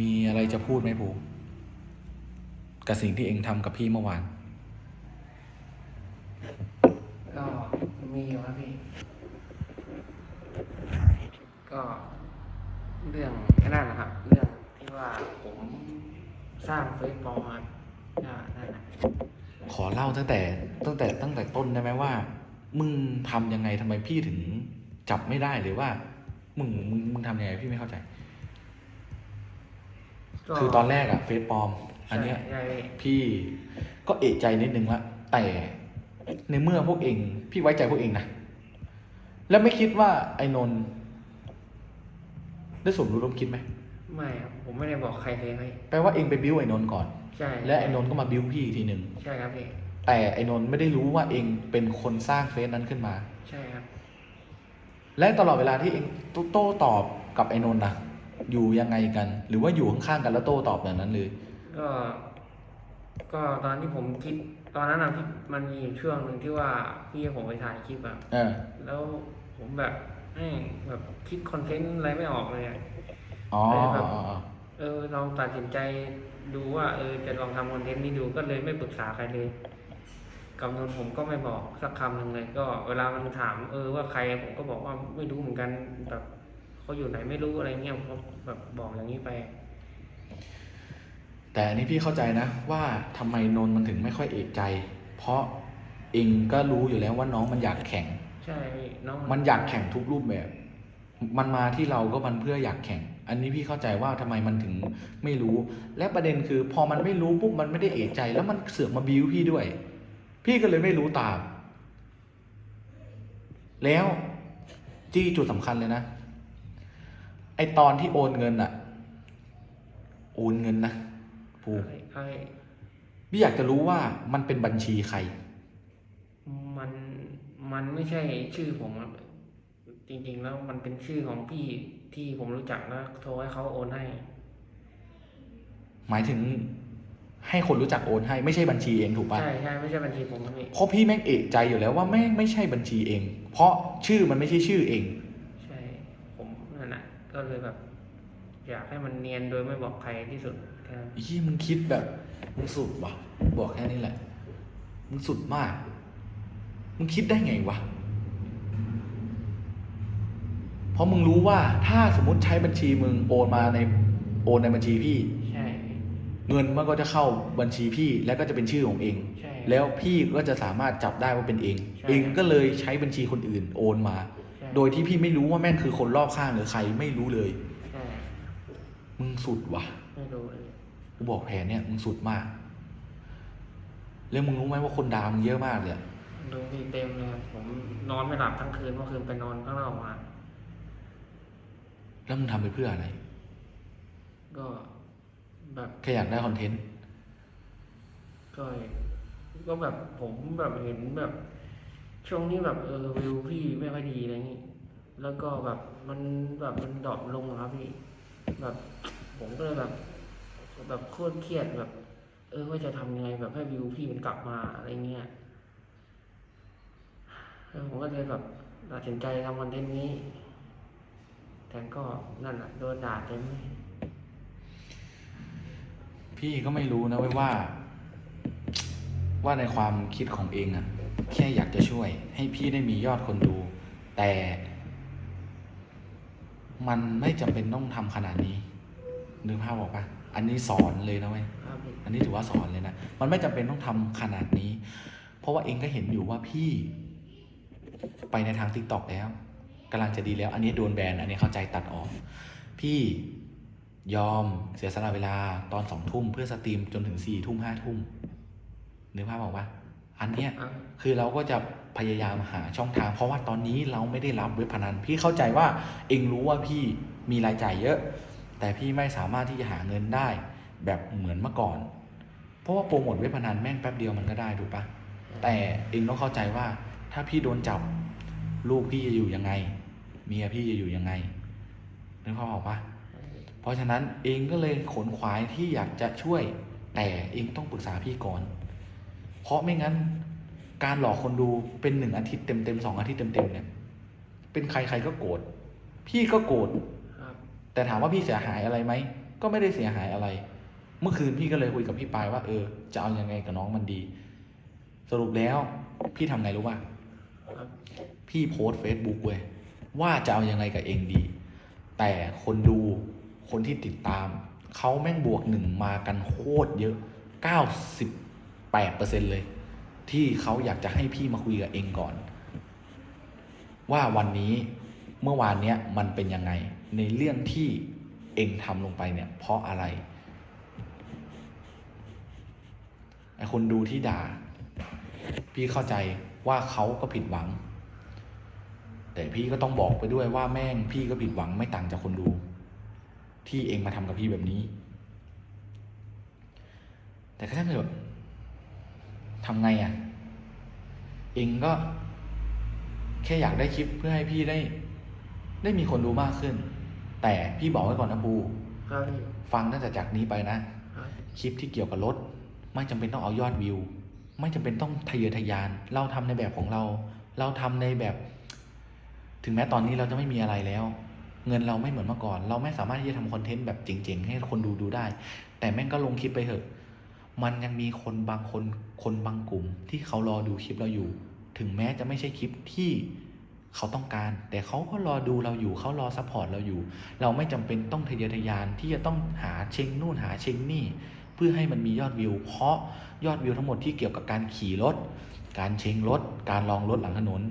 มีอะไรจะพูดไหมภูกับสิ่งที่เองทำกับพี่เมื่อวาน ก็มีอยู่ครับพี่ ก็เรื่องไอ้นั่นนะครับ เรื่องที่ว่าผมสร้างเฟซปลอมครับอ่านั่นนะขอเล่าตั้งแต่ตั้งแต่ตั้งแต่ต้นได้ไหมว่า มึงทำยังไงทำไมพี่ถึงจับไม่ได้หรือว่า มึงมึงมึงทำยังไงพี่ไม่เข้าใจก็ คือตอนแรกอะเฟซปลอม อันเนี้ยใช่ใช่พี่พี่ก็เอะใจนิดนึงละแต่ในเมื่อพวกเอง พี่ไว้ใจพวกเองนะแล้วไม่คิดว่าไอ้นนท์ได้สมรู้ร่วมคิดไหมไม่ครับผมไม่ได้บอกใครเลยพี่แปลว่าเองไปบิ้วไอ้นนท์ก่อน ใช่และไอ้นนท์ก็มาบิ้วพี่อีกทีหนึ่งใช่ครับพี่แต่ไอ้นนท์ไม่ได้รู้ว่าเองเป็นคนสร้างเฟซนั้นขึ้นมา ใช่ครับ และตลอดเวลาที่เองโต้ตอบกับไอ้นนท์นะ อยู่ยังไงกัน หรือว่าอยู่ข้างๆกันแล้วโต้ตอบแบบนั้นเลยก็ ก็ตอนที่ผมคิด ตอนนั้นนะพี่มันมีอยู่ช่วงหนึ่งที่ว่าพี่ให้ผมไปถ่ายคลิปอะเออแล้วผมแบบแม่งแบบคิดคอนเทนต์อะไรไม่ออกเลยอะ อ๋อเออแบอ๋อบอ๋ออ๋อเออลองตัดสินใจดูว่า เออจะลองทำคอนเทนต์นี้ดูก็เลยไม่ปรึกษาใครเลยกับนนท์ผมก็ไม่บอกสักคำหนึ่งเลย ก็เวลามันถาม เออว่าใครผมก็บอกว่าไม่รู้เหมือนกันแบบ เขาอยู่ไหนไม่รู้อะไรเงี้ยผมก็แบบบอกอย่างนี้ไป แต่อันนี้พี่เข้าใจนะ ว่าทำไมนนท์มันถึงไม่ค่อยเอกใจ เพราะเองก็รู้อยู่แล้วว่าน้องมันอยากแข่ง ใช่พี่น้องมันอยากแข่งทุกรูปแบบ มันมาที่เราก็มันเพื่ออยากแข่ง อันนี้พี่เข้าใจว่าทำไมมันถึงไม่รู้ และประเด็นคือ พอมันไม่รู้ปุ๊บมันไม่ได้เอกใจ แล้วมันเสือกมาบิ้วพี่ด้วย พี่ก็เลยไม่รู้ตาม แล้วจี้จุดสำคัญเลยนะ ไอตอนที่โอนเงินอะโอนเงินนะภูไอ้ไอ้พี่อยากจะรู้ว่ามันเป็นบัญชีใคร มันมันไม่ใช่ชื่อผมครับจริงๆแล้วมันเป็นชื่อของพี่ที่ผมรู้จักแล้วโทรให้เขาโอนให้ หมายถึงให้คนรู้จักโอนให้ไม่ใช่บัญชีเองถูกปะใช่ใช่ไม่ใช่บัญชีผมครับพี่เพราะพี่แม่งเอกใจอยู่แล้วว่าแม่งไม่ใช่บัญชีเอง เพราะชื่อมันไม่ใช่ชื่อเอง ใช่ ผมนั่นแหะ ก็เลยแบบ อยากให้มันเนียนโดยไม่บอกใครที่สุดแค่นั้นยี่มึงคิดแบบมึงสุดวะบอกแค่นี้แหละ มึงสุดมาก มึงคิดได้ไงวะ เพราะมึงรู้ว่าถ้าสมมติใช้บัญชีมึงโอนมาในโอนในบัญชีพี่ ใช่ เงินมันก็จะเข้าบัญชีพี่แล้วก็จะเป็นชื่อของเอง ใช่ แล้วพี่ก็จะสามารถจับได้ว่าเป็นเอง ใช่ เองก็เลยใช้บัญชีคนอื่นโอนมาใช่ โดยที่พี่ไม่รู้ว่าแม่งคือคนรอบข้างหรือใครไม่รู้เลยใช่มึงสุดว่ะไม่รู้เลยกูบอกแผนเนี่ยมึงสุดมาก แล้วมึงรู้ไหมว่าคนด่ามึงเยอะมากเลยอะดูพี่เต็มเลยครับผมนอนไม่หลับทั้งคืนเมื่อคืนไปนอนข้างนอกมา แล้วมึงทำไปเพื่ออะไร ก็แบบแค่อยากได้คอนเทนต์ ก็ก็แบบผมแบบเห็นแบบ ช่วงนี้แบบเออวิวพี่ไม่ค่อยดีอะไรอย่างงี้แล้วก็แบบมันแบบมันดรอปลงอะครับพี่ แบบผมก็เลยแบบ แบบโคตรเครียดแบบ เออว่าจะทำยังไงแบบให้วิวพี่มันกลับมาอะไรเงี้ยแล้วผมก็เลยแบบตัดสินใจทำคอนเทนต์นี้ แต่ก็นั่นแหละโดนด่าเต็มเลยพี่ก็ไม่รู้นะเว้ยว่า ว่าในความคิดของเองอะ แค่อยากจะช่วย ให้พี่ได้มียอดคนดู แต่ มันไม่จำเป็นต้องทำขนาดนี้นึกภาพบอกปะอันนี้สอนเลยนะเว้ยอันนี้ถือว่าสอนเลยนะ มันไม่จำเป็นต้องทำขนาดนี้ เพราะว่าเองก็เห็นอยู่ว่าพี่ ไปในทางทิกตอกแล้วกำลังจะดีแล้ว อันนี้โดนแบนอันนี้เข้าใจตัดออก พี่ยอมเสียสละเวลาตอนสองทุ่มเพื่อสตรีมจนถึงสี่ทุ่มห้าทุ่มนึกภาพออกปะ อันเนี้ยอะคือเราก็จะพยายามหาช่องทาง เพราะว่าตอนนี้เราไม่ได้รับเว็บพนันพี่เข้าใจว่าเองรู้ว่าพี่มีรายจ่ายเยอะ แต่พี่ไม่สามารถที่จะหาเงินได้ แบบเหมือนเมื่อก่อน เพราะว่าโปรโมทเว็บพนันแม่งแป๊บเดียวมันก็ได้ถูกปะแต่เองต้องเข้าใจว่าถ้าพี่โดนจับลูกพี่จะอยู่ยังไง เมียพี่จะอยู่ยังไงนึกภาพออกปะเพราะฉะนั้นเองก็เลยขนขวายที่อยากจะช่วย แต่เองต้องปรึกษาพี่ก่อน เพราะไม่งั้นการหลอกคนดูเป็นหนึ่งอาทิตย์เต็มเต็มๆสองอาทิตย์เต็มเต็มๆเนี่ย เป็นใครใครก็โกรธพี่ก็โกรธครับแต่ถามว่าพี่เสียหายอะไรไหมก็ไม่ได้เสียหายอะไร เมื่อคืนพี่ก็เลยคุยกับพี่ปายว่าเออจะเอายังไงกับน้องมันดี สรุปแล้ว พี่ทำไงรู้ป่ะครับพี่โพสเฟซบุ๊กเว้ยว่าจะเอายังไงกับเองดี แต่คนดูคนที่ติดตาม เขาแม่งบวกหนึ่งมากันโคตรเยอะ 98%เลย ที่เขาอยากจะให้พี่มาคุยกับเองก่อน ว่าวันนี้เมื่อวานเนี้ยมันเป็นยังไง ในเรื่องที่เองทำลงไปเนี่ยเพราะอะไรไอคนดูที่ด่า พี่เข้าใจว่าเขาก็ผิดหวัง แต่พี่ก็ต้องบอกไปด้วยว่าแม่งพี่ก็ผิดหวังไม่ต่างจากคนดู ที่เองมาทำกับพี่แบบนี้ แต่ก็ถ้าเกิด ทำไงอะ่ะ เองก็ แค่อยากได้คลิปเพื่อให้พี่ได้ ได้มีคนดูมากขึ้น แต่พี่บอกไว้ก่อนนะบูครับพี่ฟังตั้งแต่จากนี้ไปนะ ครับคลิปที่เกี่ยวกับรถ ไม่จำเป็นต้องเอายอดวิว ไม่จำเป็นต้องทะเยอทะยาน เราทำในแบบของเรา เราทำในแบบ ถึงแม้ตอนนี้เราจะไม่มีอะไรแล้ว เงินเราไม่เหมือนเมื่อก่อน เราไม่สามารถที่จะทำคอนเทนต์แบบเจ๋งๆ ให้คนดูดูได้ แต่แม่งก็ลงคลิปไปเถอะ มันยังมีคนบางคนคนบางกลุ่ม ที่เขารอดูคลิปเราอยู่ ถึงแม้จะไม่ใช่คลิปที่เขาต้องการ แต่เขาก็รอดูเราอยู่เขารอซัพพอร์ตเราอยู่ เราไม่จำเป็นต้องทะเยอทะยานที่จะต้องหาเชงนู่นหาเชงนี่ เพื่อให้มันมียอดวิว เพราะยอดวิวทั้งหมดที่เกี่ยวกับการขี่รถ การเชงรถ การลองรถหลังถนน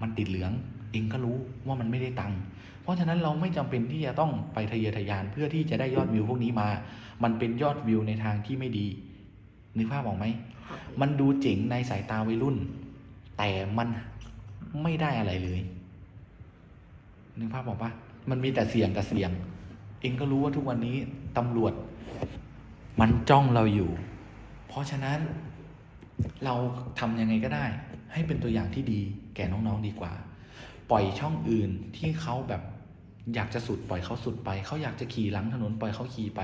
มันติดเหลืองเองก็รู้ว่ามันไม่ได้ตังค์ เพราะฉะนั้นเราไม่จำเป็นที่จะต้องไปทะเยอทะยานเพื่อที่จะได้ยอดวิวพวกนี้มา มันเป็นยอดวิวในทางที่ไม่ดี นึกภาพออกไหมครับพี่มันดูเจ๋งในสายตาวัยรุ่น แต่มันไม่ได้อะไรเลยนึกภาพบอกปะมันมีแต่เสียงกับเสียง เองก็รู้ว่าทุกวันนี้ตำรวจ มันจ้องเราอยู่ เพราะฉะนั้นเราทำยังไงก็ได้ ให้เป็นตัวอย่างที่ดี แก่น้องๆดีกว่า ปล่อยช่องอื่นที่เขาแบบอยากจะสุดปล่อยเขาสุดไป เขาอยากจะขี่หลังถนนปล่อยเขาขี่ไป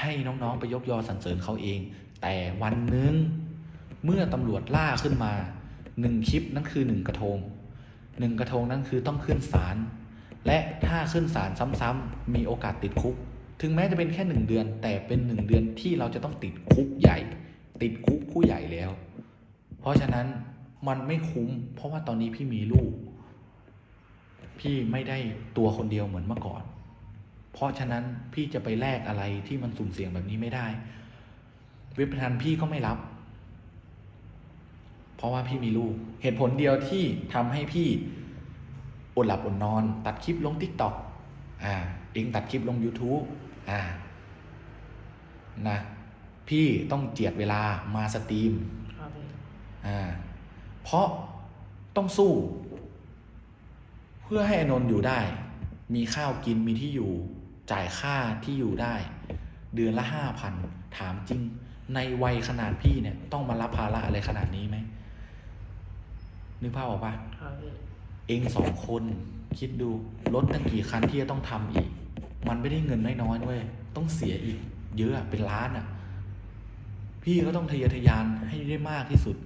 ให้น้องๆไปยกยอสรรเสริญเขาเอง แต่วันหนึ่งเมื่อตำรวจล่าขึ้นมาหนึ่งคลิปนั่นคือหนึ่งกระทงหนึ่งกระทงนั่นคือต้องขึ้นศาลและถ้าขึ้นศาลซ้ำๆมีโอกาสติดคุก ถึงแม้จะเป็นแค่หนึ่งเดือน แต่เป็นหนึ่งเดือนที่เราจะต้องติดคุกใหญ่ ติดคุกผู้ใหญ่แล้ว เพราะฉะนั้นมันไม่คุ้ม เพราะว่าตอนนี้พี่มีลูก พี่ไม่ได้ตัวคนเดียวเหมือนเมื่อก่อน เพราะฉะนั้นพี่จะไปแลกอะไรที่มันสุ่มเสี่ยงแบบนี้ไม่ได้ เว็บพนันพี่ก็ไม่รับ เพราะว่าพี่มีลูก เหตุผลเดียวที่ทำให้พี่อดหลับอดนอน ตัดคลิปลง t ิ k t o k อ่าเองตัดคลิปลง YouTube อ่านะพี่ต้องเจียดเวลามาสตรีมครับพี่อ่าเพราะต้องสู้ เพื่อให้อนนท์อยู่ได้ มีข้าวกินมีที่อยู่ จ่ายค่าที่อยู่ได้ เดือนละห้าพันถามจริง ในวัยขนาดพี่เนี่ย ต้องมารับภาระอะไรขนาดนี้ไหมนึกภาพออกปะครับพี่เองสองคนคิดดูรถตั้งกี่คันที่จะต้องทำอีก มันไม่ได้เงินน้อยๆเว้ยต้องเสียอีก เยอะอะเป็นล้านอะพี่ก็ต้องทะเยอทะยานให้ได้มากที่สุด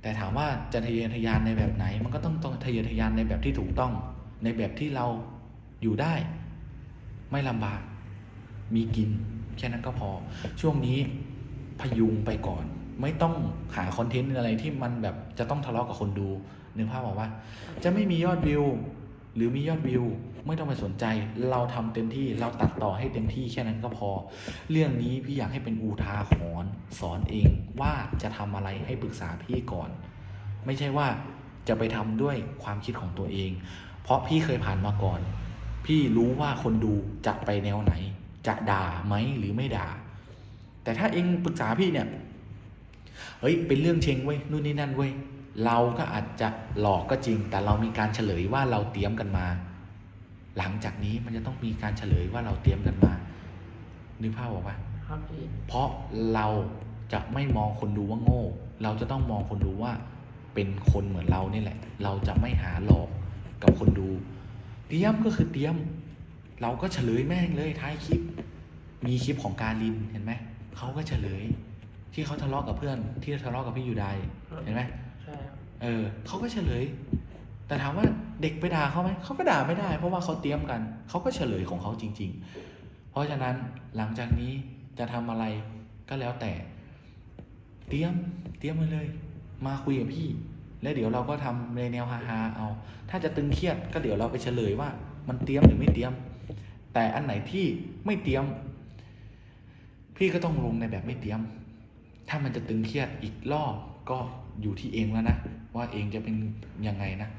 แต่ถามว่าจะทะเยอทะยานในแบบไหน มันก็ต้องต้องทะเยอทะยานในแบบที่ถูกต้อง ในแบบที่เราอยู่ได้ ไม่ลำบาก มีกิน แค่นั้นก็พอ ช่วงนี้พยุงไปก่อน ไม่ต้องหาคอนเทนต์อะไรที่มันแบบจะต้องทะเลาะกับคนดูนึกภาพบอกว่า จะไม่มียอดวิว หรือมียอดวิว ไม่ต้องไปสนใจ เราทำเต็มที่เราตัดต่อให้เต็มที่แค่นั้นก็พอ เรื่องนี้พี่อยากให้เป็นอุทาหรณ์สอนเองว่าจะทำอะไรให้ปรึกษาพี่ก่อน ไม่ใช่ว่าจะไปทำด้วยความคิดของตัวเอง เพราะพี่เคยผ่านมาก่อน พี่รู้ว่าคนดูจะไปแนวไหน จะด่าไหมหรือไม่ด่า แต่ถ้าเองปรึกษาพี่เนี่ยเฮ้ยเป็นเรื่องเชงเว้ยนู่นนี่นั่นเว้ยเราก็อาจจะหลอกก็จริง แต่เรามีการเฉลยว่าเราเตรียมกันมา หลังจากนี้มันจะต้องมีการเฉลยว่าเราเตรียมกันมานึกภาพออกปะครับพี่เพราะเราจะไม่มองคนดูว่าโง่ เราจะต้องมองคนดูว่าเป็นคนเหมือนเรานี่แหละ เราจะไม่หาหลอกกับคนดู เตรียมก็คือเตรียม เราก็เฉลยแม่งเลยท้ายคลิป มีคลิปของการลินเห็นไหมเขาก็เฉลย ที่เขาทะเลาะกับเพื่อน ที่ทะเลาะกับพี่ยูไดเห็นไหมใช่ครับเออเขาก็เฉลย แต่ถามว่าเด็กไปด่าเขาไหมเขาก็ด่าไม่ได้ เพราะว่าเขาเตรียมกันเขาก็เฉลยของเขาจริง ๆ เพราะฉะนั้นหลังจากนี้จะทำอะไรก็แล้วแต่ เตรียมเตรียมมาเลย มาคุยกับพี่ แล้วเดี๋ยวเราก็ทำในแนวฮาๆเอา ถ้าจะตึงเครียดก็เดี๋ยวเราไปเฉลยว่า มันเตรียมหรือไม่เตรียม แต่อันไหนที่ไม่เตรียม พี่ก็ต้องลงในแบบไม่เตรียม ถ้ามันจะตึงเครียดอีกรอบก็อยู่ที่เองแล้วนะว่าเองจะเป็นยังไงนะ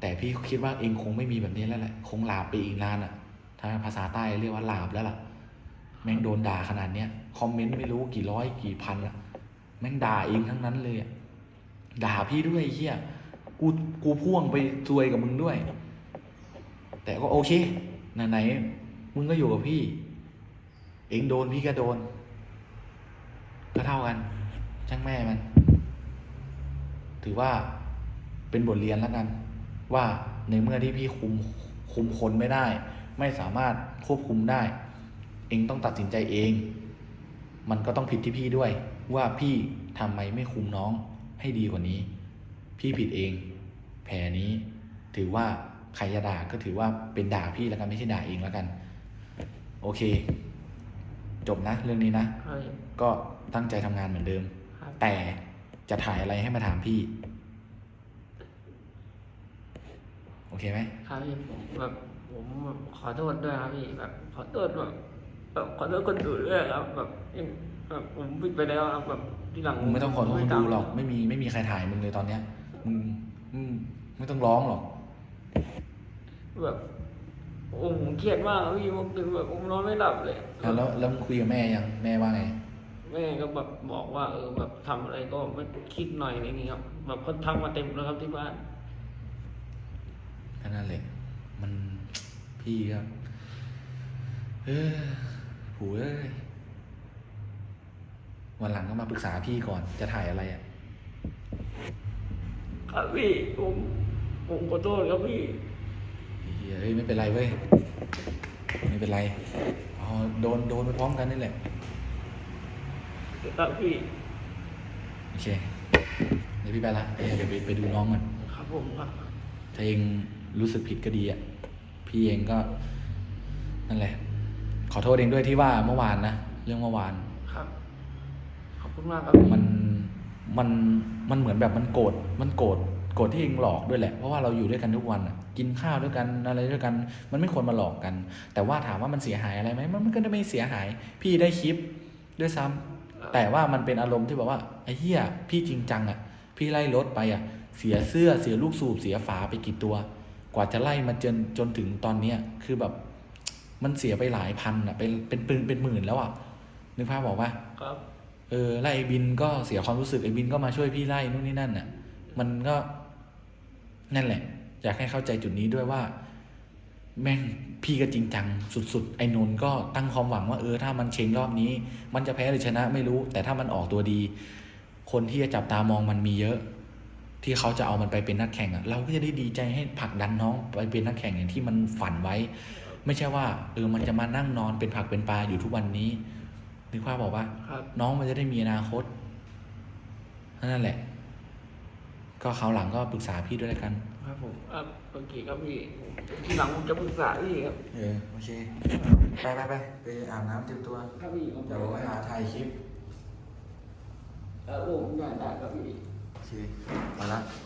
แต่พี่คิดว่าเองคงไม่มีแบบนี้แล้วแหละ คงลาบไปอีกนานอะ่ะถ้าภาษาใต้เรียกว่าลาบแล้วล่ะ แม่งโดนด่าขนาดเนี้ยคอมเมนต์ไม่รู้กี่ร้อยกี่พันอะแม่งด่าเองทั้งนั้นเลยอะด่าพี่ด้วยเฮียกูกูพ่วงไปซวยกับมึงด้วย แต่ก็โอเค ไหนๆมึงก็อยู่กับพี่ เองโดนพี่ก็โดน ก็เท่ากัน ช่างแม่มัน ถือว่าเป็นบทเรียนแล้วกัน ว่าในเมื่อที่พี่คุมคุมคนไม่ได้ ไม่สามารถควบคุมได้ เองต้องตัดสินใจเอง มันก็ต้องผิดที่พี่ด้วย ว่าพี่ทำไมไม่คุมน้องให้ดีกว่านี้ พี่ผิดเอง แผลนี้ถือว่า ใครจะด่าก็ถือว่าเป็นด่าพี่แล้วกันไม่ใช่ด่าเองแล้วกัน โอเค จบนะเรื่องนี้นะครับก็ตั้งใจทำงานเหมือนเดิมครับแต่จะถ่ายอะไรให้มาถามพี่ โอเคไหมครับพี่ผมแบบผมแบบขอโทษด้วยครับพี่แบบขอโทษแบบแบบขอโทษคนอื่นด้วยครับแบบแบบผมผิดไปแล้วครับแบบที่หลังมึงไม่ต้องขอโทษคนไม่ดูทำหรอกไม่มีไม่มีใครถ่ายมึงเลยตอนเนี้ยมึงมึงไม่ต้องร้องหรอก แบบโอ้ผมเครียดมากครับพี่ผมตื่นแบบผมนอนไม่หลับเลยแล้วแล้วแล้วมึงคุยกับแม่ยังแม่ว่าไง แม่ก็แบบบอกว่า เออแบบทำอะไรก็ไม่คิดหน่อยอะไรอย่างเงี้ยครับแบบเขาทำมาเต็มแล้วครับที่บ้านแค่นั้นแหละมัน พี่ก็เออหูเอ้ยวันหลังก็มาปรึกษาพี่ก่อนจะถ่ายอะไรอะ ครับพี่ผมผมขอโทษครับพี่ เฮ้ยเอ้ยไม่เป็นไรเว้ย ไม่เป็นไรเอาโดนโดนไปพร้อมกันนี่แหละครับพี่ โอเค เดี๋ยวพี่ไปละเอ้ยเดี๋ยวไปไปดูน้องก่อนครับผมครับถ้าเองรู้สึกผิดก็ดีอะ พี่เองก็ นั่นแหละ ขอโทษเองด้วยที่ว่าเมื่อวานนะ เรื่องเมื่อวาน ครับ ขอบคุณมากครับ มัน มัน มันเหมือนแบบมันโกรธ มันโกรธ โกรธที่เองหลอกด้วยแหละ เพราะว่าเราอยู่ด้วยกันทุกวันอะกินข้าวด้วยกันอะไรด้วยกัน มันไม่ควรมาหลอกกัน แต่ว่าถามว่ามันเสียหายอะไรไหมมันมันก็ไม่เสียหาย พี่ได้คลิปด้วยซ้ำแต่ว่ามันเป็นอารมณ์ที่แบบว่าไอ้เหี้ยพี่จริงจังอะ พี่ไล่รถไปอะ เสียเสื้อเสียลูกสูบเสียฝาไปกี่ตัว กว่าจะไล่มาจนจนถึงตอนเนี้ยคือแบบมันเสียไปหลายพันอะเป็นเป็นเป็นเป็นหมื่นแล้วอะนึกภาพบอกว่าครับเออไล่ไอ้บินก็เสียความรู้สึกไอ้บินก็มาช่วยพี่ไล่นู่นนี่นั่นน่ะ มันก็ นั่นแหละ อยากให้เข้าใจจุดนี้ด้วยว่า แม่งพี่ก็จริงจังสุดๆ ไอ้นนท์ก็ตั้งความหวังว่าเออถ้ามันเชงรอบนี้ มันจะแพ้หรือชนะไม่รู้ แต่ถ้ามันออกตัวดี คนที่จะจับตามองมันมีเยอะ ที่เขาจะเอามันไปเป็นนักแข่งอะเราก็จะได้ดีใจให้ผลักดันน้องไปเป็นนักแข่งอย่างที่มันฝันไว้ ไม่ใช่ว่าเออมันจะมานั่งนอนเป็นผักเป็นปลาอยู่ทุกวันนี้นึกภาพบอกว่าครับน้องมันจะได้มีอนาคตนั่นแหละ ก็เขาวหลังก็ปรึกษาพี่ด้วยแล้วกัน ครับผมครับโอเคครับพี่ที่หลังผมจะปรึกษาพี่ครับ เออ โอเค ไปไปไปไปอาบน้ำเตรียมตัว ครับพี่ผมเดี๋ยวไปหาถ่ายคลิป เออผมอยากได้ครับพี่ โอเค มาละค